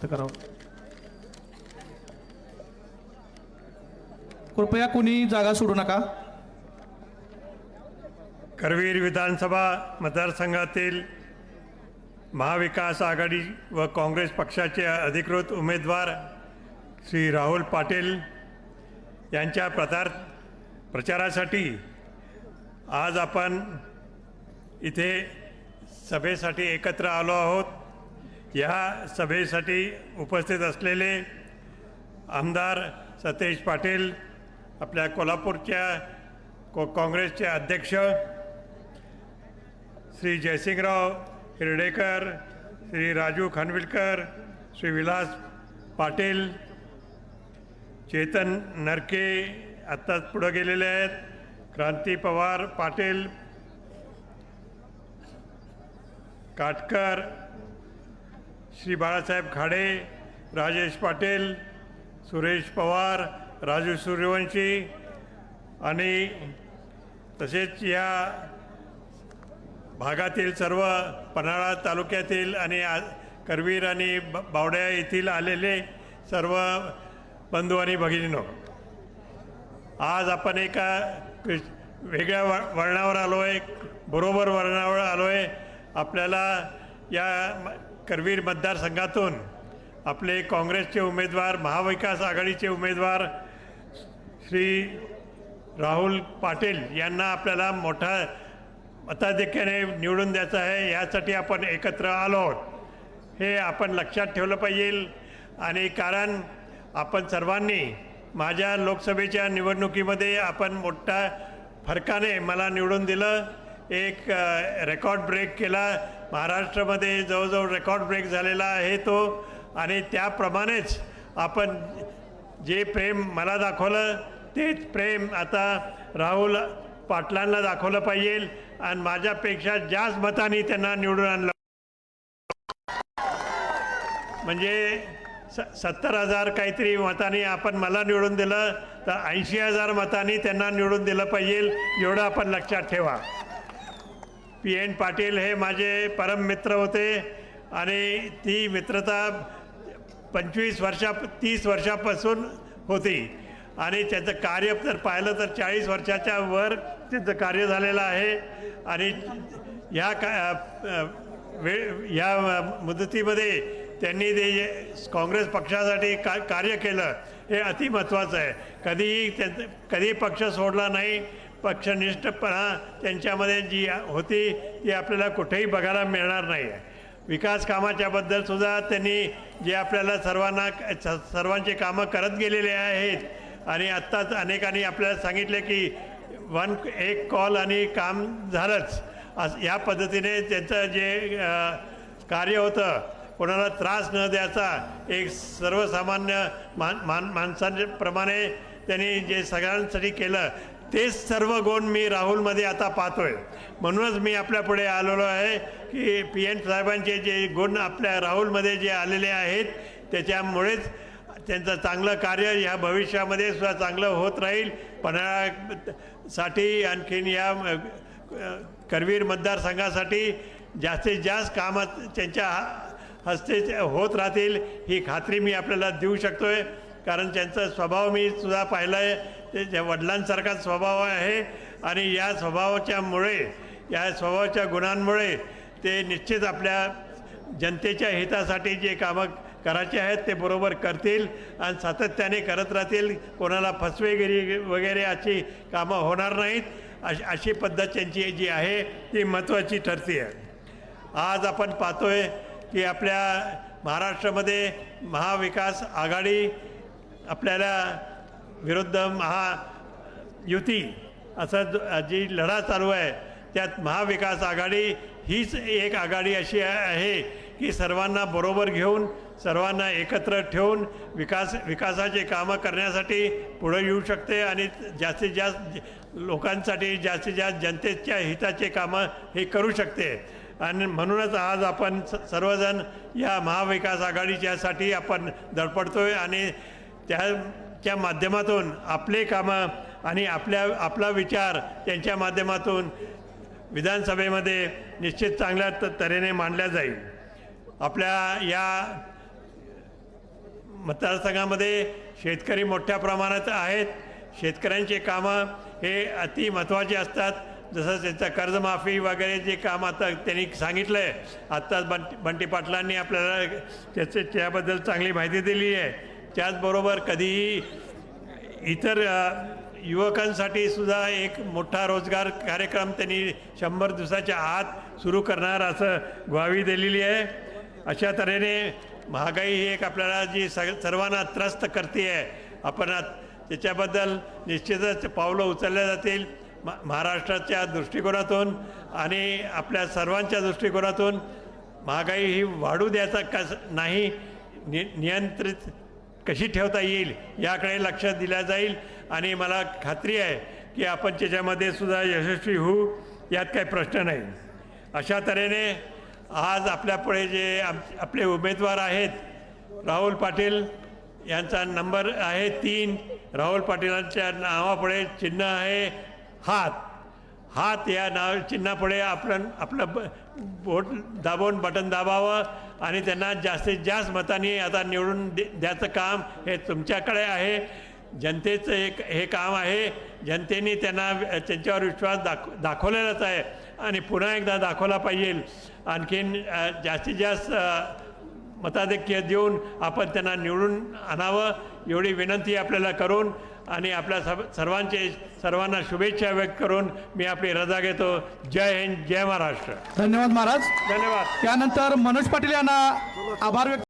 व्यक्त करावं. कृपया कुणी जागा सोडू नका. करवीर विधानसभा मतदारसंघातील महाविकास आघाडी व काँग्रेस पक्षाचे अधिकृत उमेदवार श्री राहुल पाटील यांच्या प्रचार प्रचारासाठी आज आपण इथे सभेसाठी एकत्र आलो आहोत. या सभेसाठी उपस्थित असलेले आमदार सतेज पाटील आपल्या कोल्हापूरच्या को काँग्रेसचे अध्यक्ष श्री जयसिंगराव हिरडेकर श्री राजू खानविलकर श्री विलास पाटील चेतन नरके आत्ताच पुढं गेलेले आहेत. क्रांती पवार पाटील काटकर श्री बाळासाहेब खाडे राजेश पाटील सुरेश पवार राजू सूर्यवंशी आणि तसेच या भागातील सर्व पन्हाळा तालुक्यातील आणि आ करवीर आणि ब- बावड्या येथील आलेले सर्व बंधू आणि भगिनीनो आज आपण एका वेगळ्या व वळणावर आलो आहे बरोबर वळणावर आलो आहे आपल्याला या म- करवीर मतदारसंघातून आपले काँग्रेसचे उमेदवार महाविकास आघाडीचे उमेदवार श्री राहुल पाटील यांना आपल्याला मोठा मताधिक्याने निवडून द्यायचं आहे. यासाठी आपण एकत्र आलो. आहोत हे आपण लक्षात ठेवलं पाहिजे. आणि कारण आपण सर्वांनी माझ्या लोकसभेच्या निवडणुकीमध्ये आपण मोठ्या फरकाने मला निवडून दिलं. एक रेकॉर्ड ब्रेक केला. महाराष्ट्रामध्ये जवळजवळ रेकॉर्ड ब्रेक झालेला आहे तो. आणि त्याप्रमाणेच आपण जे प्रेम मला दाखवलं तेच प्रेम आता राहुल पाटलांना दाखवलं पाहिजे. आणि माझ्यापेक्षा जास्त मतांनी त्यांना निवडून आणलं. म्हणजे स सत्तर हजार काहीतरी मतांनी आपण मला निवडून दिलं तर ऐंशी हजार मतांनी त्यांना निवडून दिलं पाहिजे. एवढं आपण लक्षात ठेवा. पी एन पाटील हे माझे परम मित्र होते आणि ती मित्रता पंचवीस वर्षा तीस वर्षापासून होती. आणि त्याचं कार्य जर पाहिलं तर चाळीस वर्षाच्या वर त्याचं कार्य झालेलं आहे. आणि ह्या का वेळ ह्या मुदतीमध्ये त्यांनी ते जे काँग्रेस पक्षासाठी का कार्य केलं हे अतिमहत्त्वाचं आहे. कधीही त्या कधी पक्ष सोडला नाही. पक्षनिष्ठपणा त्यांच्यामध्ये जी होती ती आपल्याला कुठेही बघायला मिळणार नाही. आहे विकास कामाच्याबद्दल सुद्धा त्यांनी जे आपल्याला सर्वांना स- सर्वांचे कामं करत गेलेले आहेत. आणि आत्ताच अनेकांनी आपल्याला सांगितले की वन एक कॉल आणि काम झालंच. अस या पद्धतीने त्यांचं जे कार्य होतं कोणाला त्रास न द्यायचा एक सर्वसामान्य मान मान माणसांप्रमाणे त्यांनी जे सगळ्यांसाठी केलं तेच सर्व गुण मी राहुलमध्ये आता पाहतोय. म्हणूनच मी आपल्यापुढे आलेलो आहे की पी एन साहेबांचे जे गुण आपल्या राहुलमध्ये जे आलेले आहेत त्याच्यामुळेच त्यांचं चांगलं कार्य ह्या भविष्यामध्ये सुद्धा चांगलं होत राहील. पन्हाळ्यासाठी आणखीन या करवीर मतदारसंघासाठी जास्तीत जास्त कामं त्यांच्या हस्ते होत राहतील ही खात्री मी आपल्याला देऊ शकतो आहे कारण त्यांचा स्वभाव मी सुद्धा पाहिला आहे त्याच्या वडिलांसारखा स्वभाव आहे आणि या स्वभावाच्यामुळे या स्वभावाच्या गुणांमुळे ते निश्चित आपल्या जनतेच्या हितासाठी जे कामं करायचे आहेत ते बरोबर करतील आणि सातत्याने करत राहतील. कोणाला फसवेगिरी वगैरे अशी कामं होणार नाहीत. अशी अशी पद्धत त्यांची जी आहे ती महत्त्वाची ठरते आहे. आज आपण पाहतोय की आपल्या महाराष्ट्रामध्ये महाविकास आघाडी आपल्याला विरुद्ध महायुती असं जो- जी लढा चालू आहे त्यात महाविकास आघाडी हीच एक आघाडी अशी आहे की सर्वांना बरोबर घेऊन सर्वांना एकत्र ठेवून विकास विकासाचे कामं करण्यासाठी पुढे येऊ शकते आणि जास्तीत जास्त लोकांसाठी जास्तीत जास्त जनतेच्या हिताचे कामं हे करू शकते. आणि म्हणूनच आज आपण स- सर्वजण या महाविकास आघाडीच्यासाठी आपण धडपडतोय आणि त्याच्या माध्यमातून आपले कामं आणि आपल्या आपला विचार त्यांच्या माध्यमातून विधानसभेमध्ये निश्चित चांगल्या त तऱ्हेने मांडल्या जाईल. आपल्या या मतदारसंघामध्ये शेतकरी मोठ्या प्रमाणात आहेत. शेतकऱ्यांचे कामं हे अति महत्त्वाचे असतात. जसं त्याचं कर्जमाफी वगैरे जे काम आता त्यांनी सांगितलं आहे आत्ताच बंटी बंटी पाटलांनी आपल्याला त्याचे त्याबद्दल चांगली माहिती दिली आहे. त्याचबरोबर कधीही इतर युवकांसाठी सुद्धा एक मोठा रोजगार कार्यक्रम त्यांनी शंभर दिवसाच्या आत सुरू करणार असं ग्वाही दिलेली आहे. अशा तऱ्हेने महागाई ही एक आपल्याला जी सग सर्वांना त्रस्त करते आहे. आपण त्याच्याबद्दल निश्चितच पावलं उचलल्या जातील मा महाराष्ट्राच्या दृष्टिकोनातून आणि आपल्या सर्वांच्या दृष्टिकोनातून. महागाई ही वाढू द्यायचा कस नाही नि नियंत्रित कशी ठेवता येईल याकडे लक्ष दिल्या जाईल. आणि मला खात्री आहे की आपण त्याच्यामध्ये सुद्धा यशस्वी होऊ यात काही प्रश्न नाही. अशा तऱ्हेने आज आपल्यापुढे जे आम आपले उमेदवार आहेत राहुल पाटील यांचा नंबर आहे तीन. राहुल पाटीलांच्या नावापुढे चिन्ह आहे हात. हात या नाव चिन्हापुढे आपण आपलं ब बोट दाबून बटन दाबावं आणि त्यांना जास्तीत जास्त मतांनी आता निवडून दे द्यायचं काम हे तुमच्याकडे आहे. जनतेचं एक हे काम आहे. जनतेने त्यांना त्यांच्यावर विश्वास दाख दाखवलेलाच आहे आणि पुन्हा एकदा दाखवला पाहिजे. आणखीन जास्तीत जास्त मताधिक्य देऊन आपण त्यांना निवडून आणावं. एवढी विनंती आपल्याला करून आणि आपल्या सर्व सर्वांचे सर्वांना शुभेच्छा व्यक्त करून मी आपली रजा घेतो. जय हिंद जय महाराष्ट्र. धन्यवाद महाराज. धन्यवाद. त्यानंतर मनोज पाटील यांना आभार व्यक्त